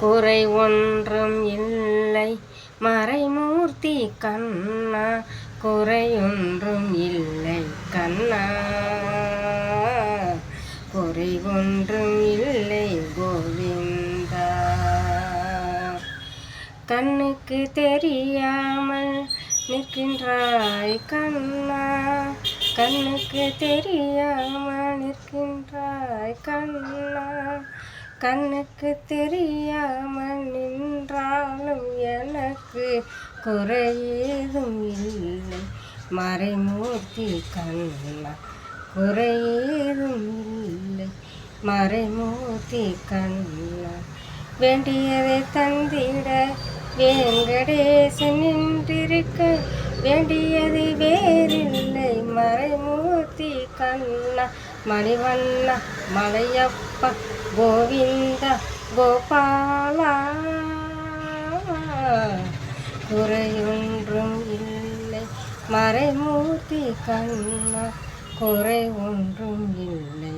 குறை ஒன்றும் இல்லை. மறைமூர்த்தி கண்ணா குறையொன்றும் இல்லை. கண்ணா குறை ஒன்றும் இல்லை. கோவிந்தா கண்ணுக்கு தெரியாமல் நிற்கின்றாய் கண்ணா. கண்ணுக்கு தெரியாமல் நிற்கின்றாய் கண்ணா. கண்ணுக்கு தெரியா எனக்கு குறையேதும் இல்லை. மறைமூர்த்தி கண்ணா குறையேதும் இல்லை. மறைமூர்த்தி கண்ணா வேண்டியதை தந்திட வேங்கடேசன் நின்றிருக்க வேண்டியது வேறில்லை. மறைமூர்த்தி கண்ணா மணிவண்ணா மலையப்பா கோவிந்தா கோபாலா. குறையொன்றும் இல்லை. மறைமூர்த்தி கண்ணா குறை ஒன்றும் இல்லை.